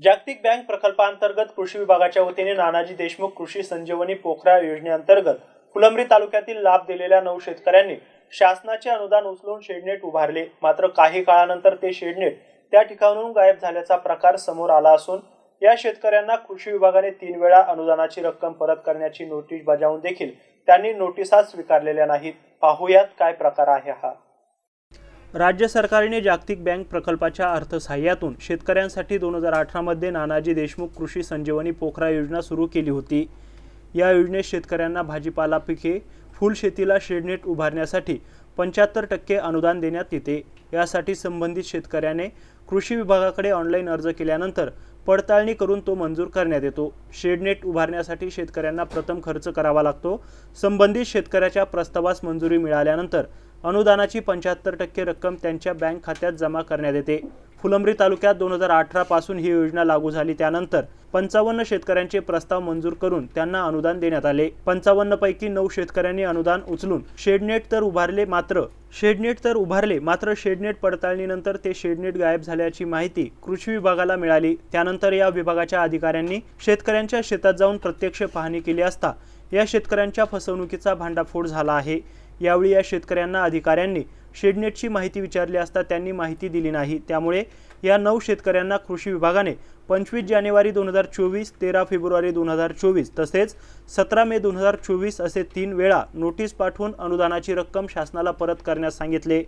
जागतिक बँक प्रकल्पांतर्गत कृषी विभागाच्या वतीने नानाजी देशमुख कृषी संजीवनी पोखरा योजनेअंतर्गत फुलंब्री तालुक्यातील लाभ दिलेल्या नऊ शेतकऱ्यांनी शासनाचे अनुदान उचलून शेडनेट उभारले. मात्र काही काळानंतर ते शेडनेट त्या ठिकाणाहून गायब झाल्याचा प्रकार समोर आला असून या शेतकऱ्यांना कृषी विभागाने तीन वेळा अनुदानाची रक्कम परत करण्याची नोटीस बजावून देखील त्यांनी नोटिसा स्वीकारलेल्या नाहीत. पाहुयात काय प्रकार आहे हा. राज्य सरकारने जागतिक बँक प्रकल्पाच्या अर्थसहाय्यातून शेतकऱ्यांसाठी दोन हजार अठरामध्ये नानाजी देशमुख कृषी संजीवनी पोखरा योजना सुरू केली होती. या योजनेत शेतकऱ्यांना भाजीपाला पिके फुलशेतीला शेडनेट उभारण्यासाठी पंच्याहत्तर टक्के अनुदान देण्यात येते. यासाठी संबंधित शेतकऱ्याने कृषी विभागाकडे ऑनलाईन अर्ज केल्यानंतर पडताळणी करून तो मंजूर करण्यात येतो. शेडनेट उभारण्यासाठी शेतकऱ्यांना प्रथम खर्च करावा लागतो. संबंधित शेतकऱ्याच्या प्रस्तावास मंजुरी मिळाल्यानंतर अनुदानाची पंच्याहत्तर टक्के रक्कम त्यांच्या बँक खात्यात जमा करण्यात येते. फुलंब्री तालुक्यात दोन हजार अठरापासून ही योजना लागू झाली. त्यानंतर पंचावन्न शेतकऱ्यांचे प्रस्ताव मंजूर करून त्यांना अनुदान देण्यात आले. पंचावन्न पैकी नऊ शेतकऱ्यांनी अनुदान उचलून शेडनेट तर उभारले मात्र शेडनेट तर उभारले मात्र शेडनेट पडताळणीनंतर ते शेडनेट गायब झाल्याची माहिती कृषी विभागाला मिळाली. त्यानंतर या विभागाच्या अधिकाऱ्यांनी शेतकऱ्यांच्या शेतात जाऊन प्रत्यक्ष पाहणी केली असता या शेतकऱ्यांच्या फसवणुकीचा भांडाफोड झाला आहे. यावेळी या शेतकऱ्यांना अधिकाऱ्यांनी शेडनेटची माहिती विचारली असता त्यांनी माहिती दिली नाही. त्यामुळे या नऊ शेतकऱ्यांना कृषी विभागाने पंचवीस जानेवारी दोन हजार चोवीस तेरा फेब्रुवारी दोन हजार चोवीस तसेच सतरा मे दोन हजार चोवीस असे तीन वेळा नोटीस पाठवून अनुदानाची रक्कम शासनाला परत करण्यास सांगितले.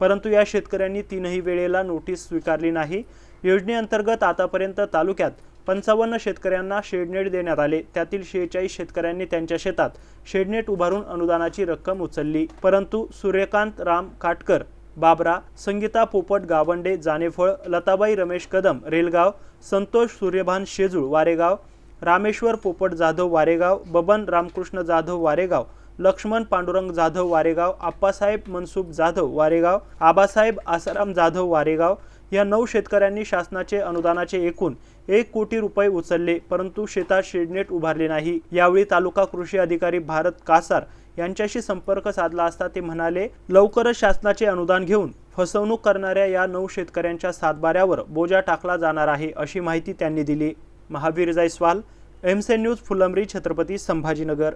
परंतु या शेतकऱ्यांनी तीनही वेळेला नोटीस स्वीकारली नाही. योजनेअंतर्गत आतापर्यंत तालुक्यात पंचावन्न शेतकऱ्यांना शेडनेट देण्यात आले. त्यातील शेहेचाळीस शेतकऱ्यांनी त्यांच्या शेतात शेडनेट उभारून अनुदानाची रक्कम उचलली. परंतु सूर्यकांत राम काटकर बाबरा संगीता पोपट गावंडे जानेफळ लताबाई रमेश कदम रेलगाव संतोष सूर्यभान शेजूळ वारेगाव रामेश्वर पोपट जाधव वारेगाव बबन रामकृष्ण जाधव वारेगाव लक्ष्मण पांडुरंग जाधव वारेगाव आप्पासाहेब मनसुख जाधव वारेगाव आबासाहेब आसाराम जाधव वारेगाव या नऊ शेतकऱ्यांनी शासनाचे अनुदानाचे एकूण एक कोटी रुपये उचलले परंतु शेतात शेडनेट उभारले नाही. यावेळी तालुका कृषी अधिकारी भारत कासार यांच्याशी संपर्क साधला असता ते म्हणाले लवकरच शासनाचे अनुदान घेऊन फसवणूक करणाऱ्या या नऊ शेतकऱ्यांच्या सातबाऱ्यावर बोजा टाकला जाणार आहे अशी माहिती त्यांनी दिली. महावीर जायस्वाल एमसे न्यूज फुलंब्री छत्रपती संभाजीनगर.